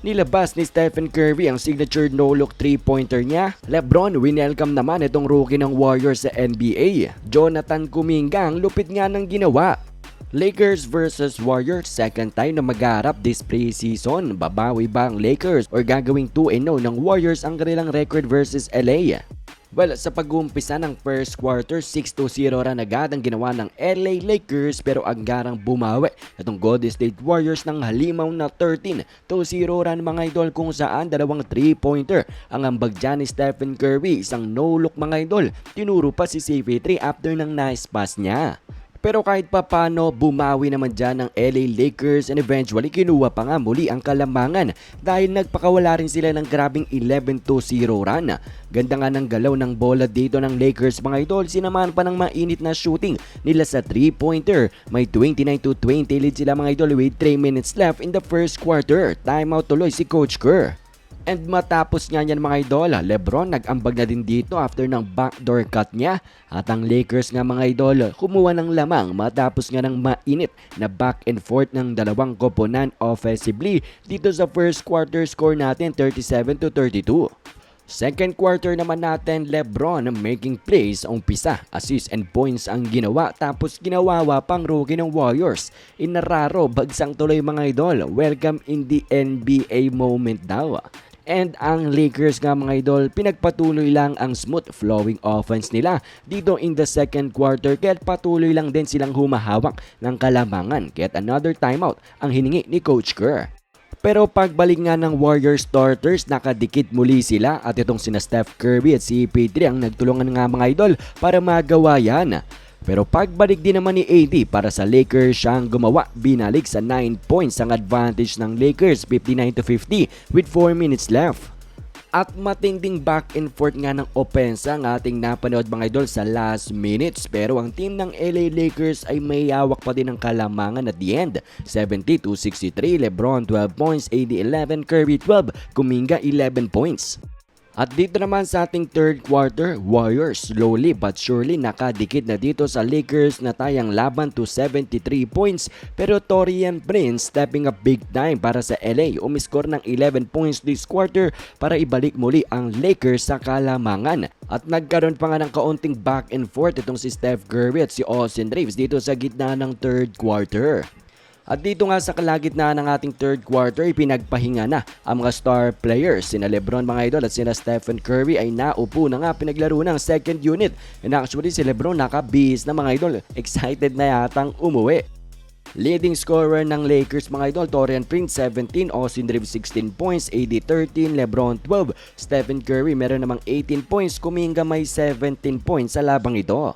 Nilabas ni Stephen Curry ang signature no-look 3-pointer niya. Lebron, winelcome naman itong rookie ng Warriors sa NBA. Jonathan Kuminga ang lupit nga ng ginawa. Lakers versus Warriors, second time na magharap this preseason. Babawi ba ang Lakers or gagawing 2-0 ng Warriors ang kanilang record versus LA? Well, sa pag-uumpisa ng first quarter, 6-0 ran agad ang ginawa ng LA Lakers pero anggarang bumawi itong Golden State Warriors ng halimaw na 13-0 ran mga idol kung saan dalawang 3-pointer ang ambag dyan ni Stephen Curry, isang no-look mga idol. Tinuro pa si CP3 after ng nice pass niya. Pero kahit pa paano, bumawi naman dyan ng LA Lakers and eventually kinuha pa nga muli ang kalamangan dahil nagpakawala rin sila ng grabing 11-0 run. Ganda nga ng galaw ng bola dito ng Lakers mga idol, sinamahan pa ng mainit na shooting nila sa 3-pointer. May 29-20 lead sila mga idol with 3 minutes left in the first quarter. Timeout tuloy si Coach Kerr. And matapos nga yan mga idol, Lebron nag-ambag na din dito after ng backdoor cut niya. At ang Lakers nga mga idol, kumuha ng lamang matapos nga ng mainit na back and forth ng dalawang koponan offensively dito sa first quarter score natin 37 to 32. Second quarter naman natin, Lebron making plays sa umpisa. Assist and points ang ginawa tapos ginawawa pang rookie ng Warriors. Inararo, bagsang tuloy mga idol. Welcome in the NBA moment daw. And ang Lakers nga mga idol, pinagpatuloy lang ang smooth flowing offense nila dito in the second quarter kaya patuloy lang din silang humahawak ng kalamangan. Kaya another timeout ang hiningi ni Coach Kerr. Pero pagbalik nga ng Warriors starters, nakadikit muli sila at itong sina Steph Curry at si CP3 ang nagtulungan nga mga idol para magawa yan. Pero pagbalik din naman ni AD para sa Lakers siyang gumawa binalik sa 9 points ang advantage ng Lakers 59 to 50 with 4 minutes left. At matinding back and forth nga ng opensa ang ating napanood mga idol sa last minutes pero ang team ng LA Lakers ay may hawak pa din ng kalamangan at the end. 70-63, Lebron 12 points, AD 11, Curry 12, Kuminga 11 points. At dito naman sa ating third quarter, Warriors slowly but surely nakadikit na dito sa Lakers na tayang laban to 73 points pero Torian Prince stepping up big time para sa LA umiskor ng 11 points this quarter para ibalik muli ang Lakers sa kalamangan. At nagkaroon pa nga ng kaunting back and forth itong si Steph Curry at si Austin Reeves dito sa gitna ng third quarter. At dito nga sa kalagitnaan ng ating third quarter, ipinagpahinga na ang mga star players. Sina Lebron mga idol at sina Stephen Curry ay naupo na nga pinaglaro ng second unit. And actually si Lebron nakabihis na mga idol. Excited na yatang umuwi. Leading scorer ng Lakers mga idol, Torian Prince 17, Austin Reeves 16 points, AD 13, Lebron 12, Stephen Curry meron namang 18 points, Kuminga may 17 points sa labang ito.